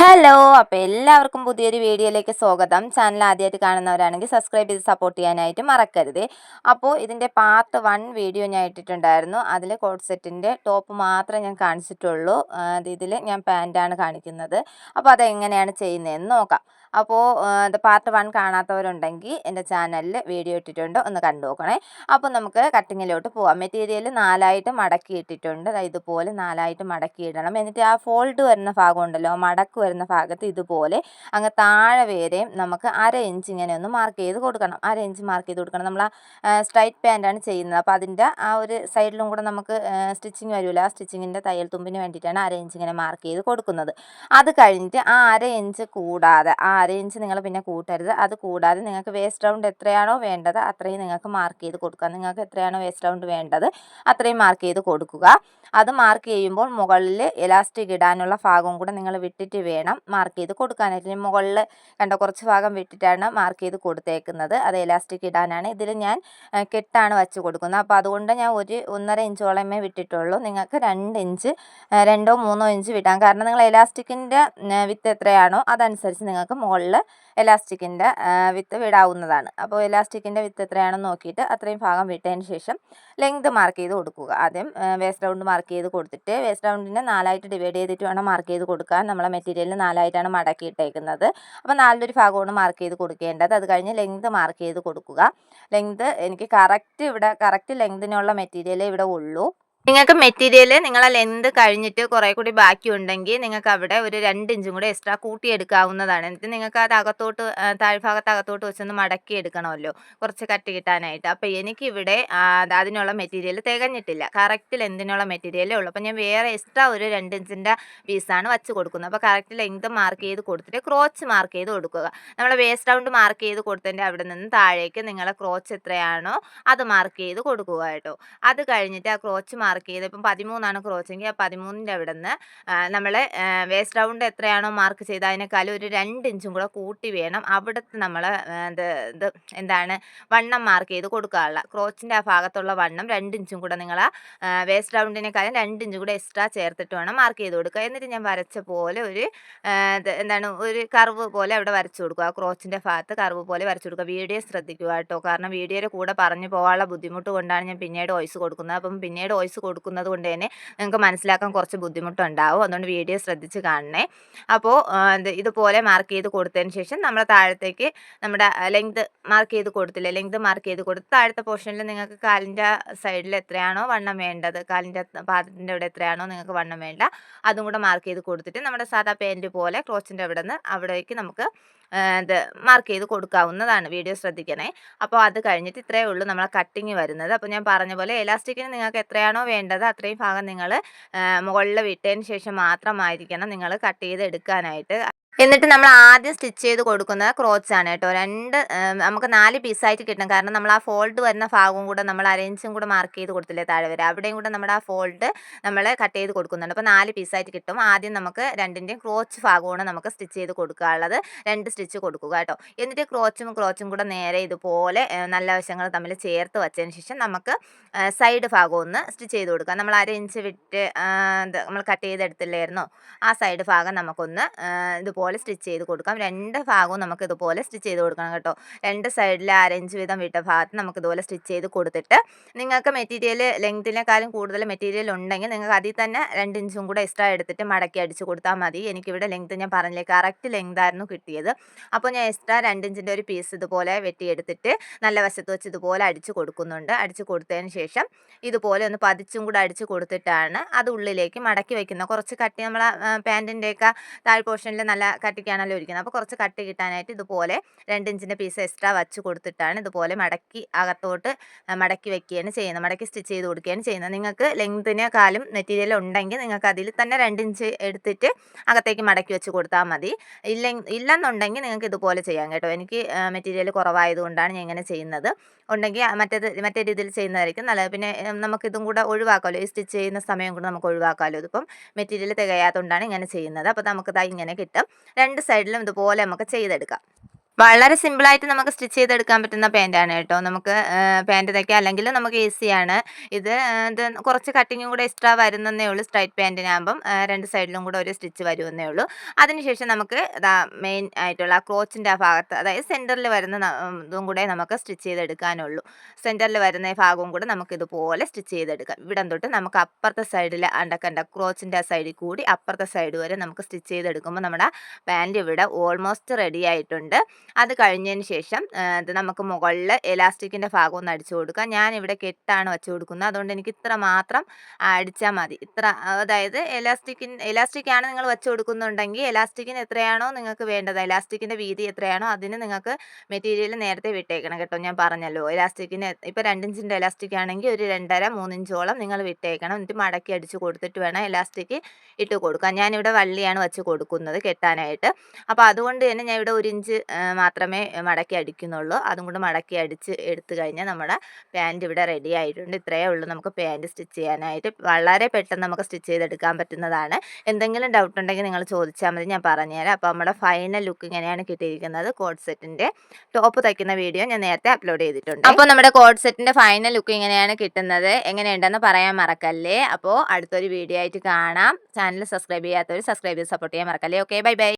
Hello അപ്പോൾ എല്ലാവർക്കും പുതിയൊരു വീഡിയോയിലേക്ക് സ്വാഗതം. ചാനൽ ആദ്യമായിട്ട് കാണുന്നവരാണെങ്കിൽ സബ്സ്ക്രൈബ് ചെയ്ത് സപ്പോർട്ട് ചെയ്യാനായിട്ട് മറക്കരുത്. അപ്പോൾ ഇതിന്റെ പാർട്ട് വൺ വീഡിയോ ഞാൻ ഇട്ടിട്ടുണ്ടായിരുന്നു. അതിൽ കോഡ് സെറ്റിന്റെ ടോപ്പ് മാത്രമേ ഞാൻ കാണിച്ചിട്ടുള്ളൂ. ഇതിൽ ഞാൻ പാന്റാണ് കാണിക്കുന്നത്. അപ്പോൾ അതെങ്ങനെയാണ് ചെയ്യുന്നതെന്ന് നോക്കാം. അപ്പോൾ പാർട്ട് വൺ കാണാത്തവരുണ്ടെങ്കിൽ എന്റെ ചാനലിൽ വീഡിയോ ഇട്ടിട്ടുണ്ട് ഒന്ന് കണ്ടു നോക്കണേ. അപ്പോൾ നമുക്ക് കട്ടിങ്ങിലോട്ട് പോവാം. മെറ്റീരിയൽ നാലായിട്ട് മടക്കി ഇട്ടിട്ടുണ്ട്. ഇതുപോലെ നാലായിട്ട് മടക്കി ഇടണം. എന്നിട്ട് ആ ഫോൾഡ് വരുന്ന ഭാഗം ഉണ്ടല്ലോ മടക്ക് വരുന്ന ഭാഗത്ത് ഇതുപോലെ അങ്ങ് താഴെ വരെയും നമുക്ക് അര ഇഞ്ച് ഇങ്ങനെ ഒന്ന് മാർക്ക് ചെയ്ത് കൊടുക്കണം. അര ഇഞ്ച് മാർക്ക് ചെയ്ത് കൊടുക്കണം. നമ്മൾ ആ സ്ട്രൈറ്റ് പാന്റാണ് ചെയ്യുന്നത്. അപ്പോൾ അതിന്റെ ആ ഒരു സൈഡിലും കൂടെ നമുക്ക് സ്റ്റിച്ചിങ് വരുമല്ലോ ആ സ്റ്റിച്ചിങ്ങിന്റെ തയ്യൽ തുമ്പിന് വേണ്ടിയിട്ടാണ് അര ഇഞ്ച് ഇങ്ങനെ മാർക്ക് ചെയ്ത് കൊടുക്കുന്നത്. അത് കഴിഞ്ഞിട്ട് ആ അര ഇഞ്ച് കൂടാതെ ആ അര ഇഞ്ച് നിങ്ങൾ പിന്നെ കൂട്ടരുത്. അത് കൂടാതെ നിങ്ങൾക്ക് വേസ്റ്റ് റൗണ്ട് എത്രയാണോ വേണ്ടത് അത്രയും നിങ്ങൾക്ക് മാർക്ക് ചെയ്ത് കൊടുക്കുക. നിങ്ങൾക്ക് എത്രയാണോ വേസ്റ്റ് റൗണ്ട് വേണ്ടത് അത്രയും മാർക്ക് ചെയ്ത് കൊടുക്കുക. അത് മാർക്ക് ചെയ്യുമ്പോൾ മുകളിൽ എലാസ്റ്റിക് ഇടാനുള്ള ഭാഗവും കൂടെ നിങ്ങൾ വിട്ടിട്ട് വേണം മാർക്ക് ചെയ്ത് കൊടുക്കാനായിട്ട്. മുകളിൽ കണ്ട കുറച്ച് ഭാഗം വിട്ടിട്ടാണ് മാർക്ക് ചെയ്ത് കൊടുത്തേക്കുന്നത്. അത് എലാസ്റ്റിക് ഇടാനാണ്. ഇതിൽ ഞാൻ കെട്ടാണ് വെച്ച് കൊടുക്കുന്നത്. അപ്പോൾ അതുകൊണ്ട് ഞാൻ ഒരു ഒന്നര ഇഞ്ചോളമേ വിട്ടിട്ടുള്ളൂ. നിങ്ങൾക്ക് രണ്ട് ഇഞ്ച് രണ്ടോ മൂന്നോ ഇഞ്ച് വിടാം. കാരണം നിങ്ങൾ എലാസ്റ്റിക്കിന്റെ വിത്ത് എത്രയാണോ അതനുസരിച്ച് നിങ്ങൾക്ക് മുകളിൽ എലാസ്റ്റിക്കിന്റെ വിത്ത് വിടാവുന്നതാണ്. അപ്പോൾ എലാസ്റ്റിക്കിന്റെ വിത്ത് എത്രയാണെന്ന് നോക്കിയിട്ട് അത്രയും ഭാഗം വിട്ടതിന് ശേഷം ലെങ്ത് മാർക്ക് ചെയ്ത് കൊടുക്കുക. ആദ്യം വേസ്റ്റ് റൗണ്ട് മാർക്ക് ചെയ്ത് കൊടുത്തിട്ട് വേസ്റ്റ് റൗണ്ടിനെ നാലായിട്ട് ഡിവൈഡ് ചെയ്തിട്ട് വേണം മാർക്ക് ചെയ്ത് കൊടുക്കാൻ. നമ്മളെ മെറ്റീരിയലിന് നാലായിട്ടാണ് മടക്കി ഇട്ടേക്കുന്നത്. അപ്പോൾ നാലിലൊരു ഭാഗമാണ് മാർക്ക് ചെയ്ത് കൊടുക്കേണ്ടത്. അത് കഴിഞ്ഞ് ലെങ്ത് മാർക്ക് ചെയ്ത് കൊടുക്കുക. ലെങ്ത് എനിക്ക് കറക്റ്റ് ഇവിടെ കറക്റ്റ് ലെങ്തിനുള്ള മെറ്റീരിയലേ ഇവിടെ ഉള്ളൂ. നിങ്ങൾക്ക് മെറ്റീരിയൽ നിങ്ങൾ ലെന്ത് കഴിഞ്ഞിട്ട് കുറേ കൂടി ബാക്കി ഉണ്ടെങ്കിൽ നിങ്ങൾക്ക് അവിടെ ഒരു രണ്ട് ഇഞ്ചും കൂടി എക്സ്ട്രാ കൂട്ടിയെടുക്കാവുന്നതാണ്. എന്നിട്ട് നിങ്ങൾക്ക് അത് അകത്തോട്ട് താഴ്ഭാഗത്ത് അകത്തോട്ട് വെച്ചൊന്ന് മടക്കി എടുക്കണമല്ലോ. കുറച്ച് കട്ടി കിട്ടാനായിട്ട്. അപ്പോൾ എനിക്കിവിടെ അതിനുള്ള മെറ്റീരിയൽ തികഞ്ഞിട്ടില്ല. കറക്റ്റ് ലെന്തിനുള്ള മെറ്റീരിയലേ ഉള്ളൂ. അപ്പോൾ ഞാൻ വേറെ എക്സ്ട്രാ ഒരു രണ്ട് ഇഞ്ചിന്റെ പീസാണ് വച്ച് കൊടുക്കുന്നത്. അപ്പോൾ കറക്റ്റ് ലെങ്ത് മാർക്ക് ചെയ്ത് കൊടുത്തിട്ട് ക്രോച്ച് മാർക്ക് ചെയ്ത് കൊടുക്കുക. നമ്മൾ വേസ്റ്റ് റൗണ്ട് മാർക്ക് ചെയ്ത് കൊടുത്തതിന്റെ അവിടെ നിന്ന് താഴേക്ക് നിങ്ങളെ ക്രോച്ച് എത്രയാണോ അത് മാർക്ക് ചെയ്ത് കൊടുക്കുക കേട്ടോ. അത് കഴിഞ്ഞിട്ട് ആ ക്രോച്ച് മാർക്ക് മാർക്ക് ചെയ്ത്. ഇപ്പം പതിമൂന്നാണ് ആ പതിമൂന്നിന്റെ അവിടെ നിന്ന് നമ്മൾ വേസ്റ്റ് റൗണ്ട് എത്രയാണോ മാർക്ക് ചെയ്ത് അതിനേക്കാളും ഒരു രണ്ട് ഇഞ്ചും കൂടെ കൂട്ടി വേണം അവിടുത്തെ നമ്മൾ ഇത് എന്താണ് വണ്ണം മാർക്ക് ചെയ്ത് കൊടുക്കാനുള്ള. ക്രോച്ചിന്റെ ആ ഭാഗത്തുള്ള വണ്ണം രണ്ട് ഇഞ്ചും കൂടെ നിങ്ങൾ വേസ്റ്റ് റൗണ്ടിനേക്കാളും രണ്ട് ഇഞ്ചും കൂടെ എക്സ്ട്രാ ചേർത്തിട്ട് വേണം മാർക്ക് ചെയ്ത് കൊടുക്കുക. എന്നിട്ട് ഞാൻ വരച്ച പോലെ ഒരു എന്താണ് ഒരു കർവ് പോലെ അവിടെ വരച്ചു കൊടുക്കുക. ആ ക്രോച്ചിന്റെ ഭാഗത്ത് കർവ് പോലെ വരച്ചു കൊടുക്കുക. വീഡിയോ ശ്രദ്ധിക്കുക കേട്ടോ. കാരണം വീഡിയോയുടെ കൂടെ പറഞ്ഞു പോകാനുള്ള ബുദ്ധിമുട്ട് കൊണ്ടാണ് ഞാൻ പിന്നീട് വോയിസ് കൊടുക്കുന്നത്. അപ്പം പിന്നീട് വോയിസ് കൊടുക്കുന്നത് കൊണ്ട് തന്നെ നിങ്ങൾക്ക് മനസ്സിലാക്കാൻ കുറച്ച് ബുദ്ധിമുട്ടുണ്ടാവും. അതുകൊണ്ട് വീഡിയോ ശ്രദ്ധിച്ച് കാണണേ. അപ്പോൾ ഇതുപോലെ മാർക്ക് ചെയ്ത് കൊടുത്തതിന് ശേഷം നമ്മൾ താഴത്തേക്ക് നമ്മുടെ ലെങ്ത് മാർക്ക് ചെയ്ത് കൊടുത്തില്ലേ? ലെങ്ത് മാർക്ക് ചെയ്ത് കൊടുത്ത് താഴത്തെ പോർഷനിൽ നിങ്ങൾക്ക് കാലിന്റെ സൈഡിൽ എത്രയാണോ വണ്ണം വേണ്ടത് കാലിന്റെ പാദത്തിന്റെ അവിടെ എത്രയാണോ നിങ്ങൾക്ക് വണ്ണം വേണ്ട അതും കൂടെ മാർക്ക് ചെയ്ത് കൊടുത്തിട്ട് നമ്മുടെ സാധാ പേന്റ് പോലെ ക്ലോച്ചിന്റെ അവിടെ നിന്ന് അവിടേക്ക് നമുക്ക് ഇത് മാർക്ക് ചെയ്ത് കൊടുക്കാവുന്നതാണ്. വീഡിയോ ശ്രദ്ധിക്കണേ. അപ്പോൾ അത് കഴിഞ്ഞിട്ട് ഇത്രയേ ഉള്ളൂ നമ്മളെ കട്ടിങ് വരുന്നത്. അപ്പോൾ ഞാൻ പറഞ്ഞ പോലെ എലാസ്റ്റിക്കിന് നിങ്ങൾക്ക് എത്രയാണോ വേണ്ടത് അത്രയും ഭാഗം നിങ്ങൾ മുകളിൽ വിട്ടതിന് ശേഷം മാത്രമായിരിക്കണം നിങ്ങൾ കട്ട് ചെയ്ത് എടുക്കാനായിട്ട്. എന്നിട്ട് നമ്മൾ ആദ്യം സ്റ്റിച്ച് ചെയ്ത് കൊടുക്കുന്നത് ക്രോച്ച് ആണ് കേട്ടോ. രണ്ട് നമുക്ക് നാല് പീസായിട്ട് കിട്ടും കാരണം നമ്മൾ ആ ഫോൾഡ് വരുന്ന ഭാഗവും കൂടെ നമ്മൾ അരയിഞ്ചും കൂടെ മാർക്ക് ചെയ്ത് കൊടുത്തില്ലേ താഴെ വരെ. അവിടെയും കൂടെ നമ്മുടെ ആ ഫോൾഡ് നമ്മൾ കട്ട് ചെയ്ത് കൊടുക്കുന്നുണ്ട്. അപ്പോൾ നാല് പീസായിട്ട് കിട്ടും. ആദ്യം നമുക്ക് രണ്ടിന്റെയും ക്രോച്ച് ഭാഗമാണ് നമുക്ക് സ്റ്റിച്ച് ചെയ്ത് കൊടുക്കാനുള്ളത് രണ്ട് സ്റ്റിച്ച് കൊടുക്കുക കേട്ടോ. എന്നിട്ട് ക്രോച്ചും ക്രോച്ചും കൂടെ നേരെ ഇതുപോലെ നല്ല വശങ്ങൾ തമ്മിൽ ചേർത്ത് വെച്ചതിന് ശേഷം നമുക്ക് സൈഡ് ഭാഗം ഒന്ന് സ്റ്റിച്ച് ചെയ്ത് കൊടുക്കുക. നമ്മൾ അര ഇഞ്ച് വിട്ട് നമ്മൾ കട്ട് ചെയ്തെടുത്തില്ലായിരുന്നോ? ആ സൈഡ് ഭാഗം നമുക്കൊന്ന് ഇതുപോലെ ഇതുപോലെ സ്റ്റിച്ച് ചെയ്ത് കൊടുക്കാം. രണ്ട് ഭാഗവും നമുക്ക് ഇതുപോലെ സ്റ്റിച്ച് ചെയ്ത് കൊടുക്കണം കേട്ടോ. രണ്ട് സൈഡിൽ അരഞ്ച് വീതം വിട്ട ഭാഗത്ത് നമുക്ക് ഇതുപോലെ സ്റ്റിച്ച് ചെയ്ത് കൊടുത്തിട്ട് നിങ്ങൾക്ക് മെറ്റീരിയൽ ലെങ്ത്തിനേക്കാളും കൂടുതൽ മെറ്റീരിയൽ ഉണ്ടെങ്കിൽ നിങ്ങൾക്ക് അതിൽ തന്നെ രണ്ട് ഇഞ്ചും കൂടെ എക്സ്ട്രാ എടുത്തിട്ട് മടക്കി അടിച്ച് കൊടുത്താൽ മതി. എനിക്കിവിടെ ലെങ്ത് ഞാൻ പറഞ്ഞില്ലേ കറക്റ്റ് ലെങ്ത് ആയിരുന്നു കിട്ടിയത്. അപ്പോൾ ഞാൻ എക്സ്ട്രാ രണ്ട് ഇഞ്ചിന്റെ ഒരു പീസ് ഇതുപോലെ വെട്ടിയെടുത്തിട്ട് നല്ല വശത്ത് വെച്ച് ഇതുപോലെ അടിച്ച് കൊടുക്കുന്നുണ്ട്. അടിച്ച് കൊടുത്തതിന് ശേഷം ഇതുപോലെ ഒന്ന് പതിച്ചും കൂടെ അടിച്ച് കൊടുത്തിട്ടാണ് അത് ഉള്ളിലേക്ക് മടക്കി വയ്ക്കുന്നത് കുറച്ച് കട്ടി നമ്മൾ പാന്റിന്റെയൊക്കെ താഴ് പോർഷനിൽ നല്ല കട്ടിക്കാണല്ലോ ഇരിക്കുന്നത് അപ്പോൾ കുറച്ച് കട്ടി കിട്ടാനായിട്ട് ഇതുപോലെ രണ്ട് ഇഞ്ചിന്റെ പീസ് എക്സ്ട്രാ വച്ച് കൊടുത്തിട്ടാണ് ഇതുപോലെ മടക്കി അകത്തോട്ട് മടക്കി വെക്കുകയാണ് ചെയ്യുന്നത്. മടക്കി സ്റ്റിച്ച് ചെയ്ത് കൊടുക്കുകയാണ് ചെയ്യുന്നത്. നിങ്ങൾക്ക് കാലും മെറ്റീരിയൽ ഉണ്ടെങ്കിൽ നിങ്ങൾക്ക് അതിൽ തന്നെ രണ്ട് ഇഞ്ച് എടുത്തിട്ട് അകത്തേക്ക് മടക്കി വെച്ച് കൊടുത്താൽ മതി. ഇല്ല ഇല്ലെന്നുണ്ടെങ്കിൽ നിങ്ങൾക്ക് ഇതുപോലെ ചെയ്യാം കേട്ടോ. എനിക്ക് മെറ്റീരിയൽ കുറവായതുകൊണ്ടാണ് ഞാൻ ഇങ്ങനെ ചെയ്യുന്നത്. ഉണ്ടെങ്കിൽ മറ്റേത് മറ്റേ രീതിയിൽ ചെയ്യുന്നതായിരിക്കും നല്ലത്. പിന്നെ നമുക്കിതും കൂടെ ഒഴിവാക്കാമല്ലോ. ഈ സ്റ്റിച്ച് ചെയ്യുന്ന സമയം കൂടെ നമുക്ക് ഒഴിവാക്കാമല്ലോ. ഇതിപ്പം മെറ്റീരിയൽ തികയാത്തതുകൊണ്ടാണ് ഇങ്ങനെ ചെയ്യുന്നത്. അപ്പോൾ നമുക്കിതായി ഇങ്ങനെ കിട്ടും. രണ്ട് സൈഡിലും ഇതുപോലെ നമുക്ക് ചെയ്തെടുക്കാം. വളരെ സിമ്പിളായിട്ട് നമുക്ക് സ്റ്റിച്ച് ചെയ്തെടുക്കാൻ പറ്റുന്ന പാന്റാണ് കേട്ടോ. നമുക്ക് പാന്റ് തയ്ക്കാം അല്ലെങ്കിൽ നമുക്ക് ഈസിയാണ് ഇത് ഇത് കുറച്ച് കട്ടിങ്ങും കൂടെ എക്സ്ട്രാ വരുന്നതേ ഉള്ളൂ. സ്ട്രൈറ്റ് പാന്റിനാകുമ്പം രണ്ട് സൈഡിലും കൂടെ ഒരു സ്റ്റിച്ച് വരുമെന്നേ ഉള്ളൂ. അതിനുശേഷം നമുക്ക് മെയിൻ ആയിട്ടുള്ള ക്രോച്ചിന്റെ ആ ഭാഗത്ത് അതായത് സെന്ററിൽ വരുന്ന ഇതും കൂടെ നമുക്ക് സ്റ്റിച്ച് ചെയ്തെടുക്കാനുള്ളൂ. സെന്ററിൽ വരുന്ന ഭാഗവും കൂടെ നമുക്ക് ഇതുപോലെ സ്റ്റിച്ച് ചെയ്തെടുക്കാം. ഇവിടെ തൊട്ട് നമുക്ക് അപ്പുറത്തെ സൈഡിൽ അണ്ടക്കണ്ട ക്രോച്ചിന്റെ ആ സൈഡിൽ കൂടി അപ്പുറത്തെ സൈഡ് വരെ നമുക്ക് സ്റ്റിച്ച് ചെയ്തെടുക്കുമ്പോൾ നമ്മുടെ പാന്റ് ഇവിടെ ഓൾമോസ്റ്റ് റെഡി ആയിട്ടുണ്ട്. അത് കഴിഞ്ഞതിന് ശേഷം ഇത് നമുക്ക് മുകളിൽ എലാസ്റ്റിക്കിന്റെ ഭാഗം ഒന്ന് അടിച്ചു കൊടുക്കാം ഞാൻ ഇവിടെ കെട്ടാണ് വെച്ച് കൊടുക്കുന്നത്. അതുകൊണ്ട് എനിക്ക് ഇത്ര മാത്രം അടിച്ചാൽ മതി. ഇത്ര അതായത് എലാസ്റ്റിക്കിൻ എലാസ്റ്റിക്കാണ് നിങ്ങൾ വെച്ച് കൊടുക്കുന്നുണ്ടെങ്കിൽ എലാസ്റ്റിക്കിന് എത്രയാണോ നിങ്ങൾക്ക് വേണ്ടത് എലാസ്റ്റിക്കിന്റെ വീതി എത്രയാണോ അതിന് നിങ്ങൾക്ക് മെറ്റീരിയൽ നേരത്തെ വിട്ടേക്കണം കേട്ടോ. ഞാൻ പറഞ്ഞല്ലോ എലാസ്റ്റിക്കിന് ഇപ്പോൾ രണ്ടിഞ്ചിന്റെ എലാസ്റ്റിക് ആണെങ്കിൽ ഒരു രണ്ടര മൂന്നിഞ്ചോളം നിങ്ങൾ വിട്ടേക്കണം. എന്നിട്ട് മടക്കി അടിച്ച് കൊടുത്തിട്ട് വേണം എലാസ്റ്റിക് ഇട്ട് കൊടുക്കാൻ. ഞാനിവിടെ വള്ളിയാണ് വെച്ച് കൊടുക്കുന്നത് കെട്ടാനായിട്ട്. അപ്പോൾ അതുകൊണ്ട് തന്നെ ഞാൻ ഇവിടെ ഒരു ഇഞ്ച് മാത്രമേ മടക്കി അടിക്കുന്നുള്ളൂ. അതും കൂടെ മടക്കി അടിച്ച് എടുത്തു കഴിഞ്ഞാൽ നമ്മുടെ പാന്റ് ഇവിടെ റെഡി ആയിട്ടുണ്ട്. ഇത്രയേ ഉള്ളൂ നമുക്ക് പാന്റ് സ്റ്റിച്ച് ചെയ്യാനായിട്ട്. വളരെ പെട്ടെന്ന് നമുക്ക് സ്റ്റിച്ച് ചെയ്തെടുക്കാൻ പറ്റുന്നതാണ്. എന്തെങ്കിലും ഡൗട്ട് ഉണ്ടെങ്കിൽ നിങ്ങൾ ചോദിച്ചാൽ മതി. ഞാൻ പറഞ്ഞുതരാം. അപ്പോൾ നമ്മുടെ ഫൈനൽ ലുക്ക് ഇങ്ങനെയാണ് കിട്ടിയിരിക്കുന്നത്. കോഡ് സെറ്റിന്റെ ടോപ്പ് തയ്ക്കുന്ന വീഡിയോ ഞാൻ നേരത്തെ അപ്ലോഡ് ചെയ്തിട്ടുണ്ട്. അപ്പോൾ നമ്മുടെ കോഡ് സെറ്റിന്റെ ഫൈനൽ ലുക്ക് ഇങ്ങനെയാണ് കിട്ടുന്നത്. എങ്ങനെയുണ്ടെന്ന് പറയാൻ മറക്കല്ലേ. അപ്പോൾ അടുത്തൊരു വീഡിയോ ആയിട്ട് കാണാം. ചാനൽ സബ്സ്ക്രൈബ് ചെയ്യാത്തവർ സബ്സ്ക്രൈബ് ചെയ്ത് സപ്പോർട്ട് ചെയ്യാൻ മറക്കല്ലേ. Okay bye bye